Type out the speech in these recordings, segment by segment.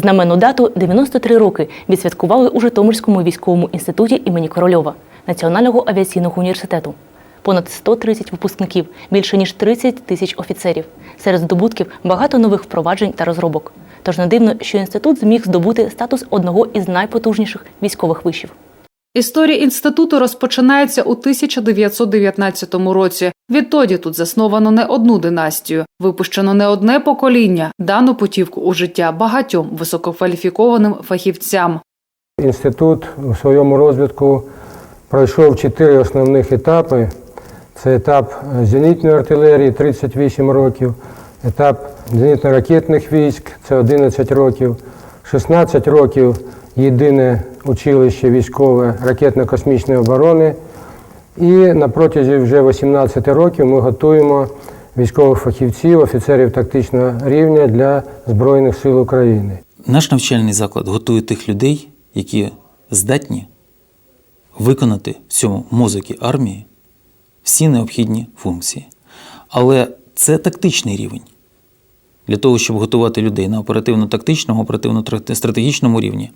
Знаменну дату 93 роки відсвяткували у Житомирському військовому інституті імені Корольова Національного авіаційного університету. Понад 130 випускників, більше ніж 30 тисяч офіцерів. Серед здобутків багато нових впроваджень та розробок. Тож не дивно, що інститут зміг здобути статус одного із найпотужніших військових вишів. Історія інституту розпочинається у 1919 році. Відтоді тут засновано не одну династію, випущено не одне покоління, дано путівку у життя багатьом висококваліфікованим фахівцям. Інститут у своєму розвитку пройшов чотири основних етапи. Це етап е, зенітної артилерії 38 років, етап зенітно-ракетних військ це 11 років, 16 років єдине училище військове ракетно-космічної оборони. І на протязі вже 18 років ми готуємо військових фахівців, офіцерів тактичного рівня для Збройних сил України. Наш навчальний заклад готує тих людей, які здатні виконати в цьому мозокі армії всі необхідні функції. Але це тактичний рівень. Для того, щоб готувати людей на оперативно-тактичному, оперативно-стратегічному рівні,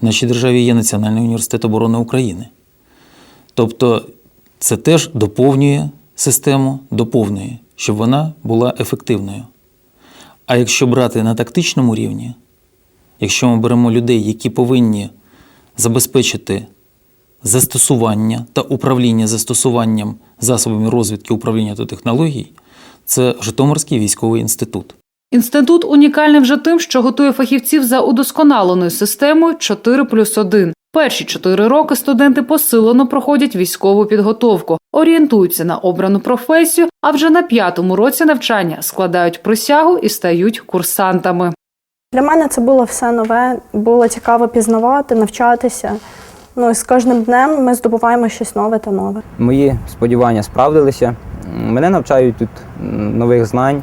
в нашій державі є Національний університет оборони України. Тобто це теж доповнює систему, доповнює, щоб вона була ефективною. А якщо брати на тактичному рівні, якщо ми беремо людей, які повинні забезпечити застосування та управління застосуванням засобами розвідки управління та технологій, це Житомирський військовий інститут. Інститут унікальний вже тим, що готує фахівців за удосконаленою системою 4 плюс 1. Перші чотири роки студенти посилено проходять військову підготовку, орієнтуються на обрану професію, а вже на п'ятому році навчання складають присягу і стають курсантами. Для мене це було все нове, було цікаво пізнавати, навчатися. Ну і з кожним днем ми здобуваємо щось нове та нове. Мої сподівання справдилися. Мене навчають тут нових знань,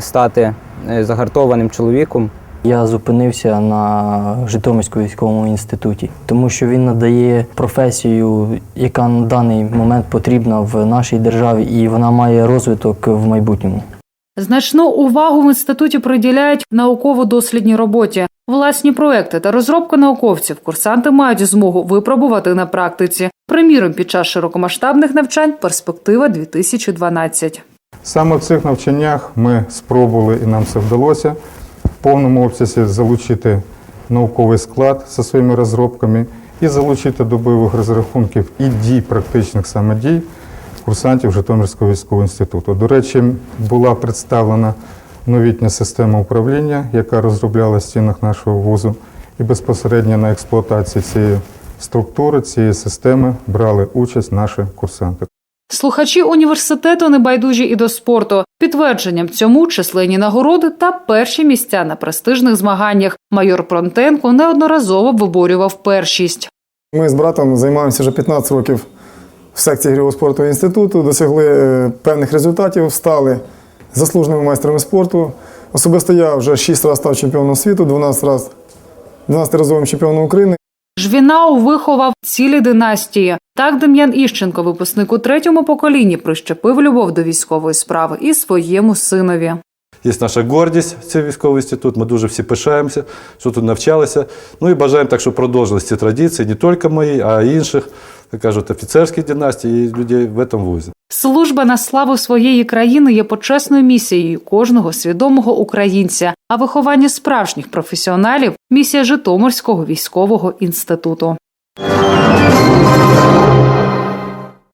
стати е, загартованим чоловіком. Я зупинився на Житомирському військовому інституті, тому що він надає професію, яка на даний момент потрібна в нашій державі, і вона має розвиток в майбутньому. Значну увагу в інституті приділяють науково-дослідній роботі. Власні проекти та розробки науковців курсанти мають змогу випробувати на практиці. Приміром, під час широкомасштабних навчань перспектива 2012. Саме в цих навчаннях ми спробували, і нам це вдалося, в повному обсязі залучити науковий склад зі своїми розробками і залучити до бойових розрахунків і дій, практичних саме дій курсантів Житомирського військового інституту. До речі, була представлена новітня система управління, яка розроблялася в стінах нашого вузу, і безпосередньо на експлуатації цієї структури, цієї системи брали участь наші курсанти. Слухачі університету небайдужі і до спорту. Підтвердженням цьому численні нагороди та перші місця на престижних змаганнях. Майор Пронтенко неодноразово виборював першість. Ми з братом займаємося вже 15 років в секції ігрового спорту інституту, досягли е, певних результатів, стали заслуженими майстрами спорту. Особисто я вже 6 разів став чемпіоном світу, 12 разів 12-разовим чемпіоном України. Жвінау виховав цілі династії. Так Дем'ян Іщенко, випускник у третьому поколінні, прищепив любов до військової справи і своєму синові. Є наша гордість, це військовий інститут. Ми дуже всі пишаємося, що тут навчалися. Ну і бажаємо так, щоб продовжилися ці традиції, не тільки мої, а й інших, як кажуть, офіцерських династій і людей в цьому вузі. Служба на славу своєї країни є почесною місією кожного свідомого українця. А виховання справжніх професіоналів місія Житомирського військового інституту.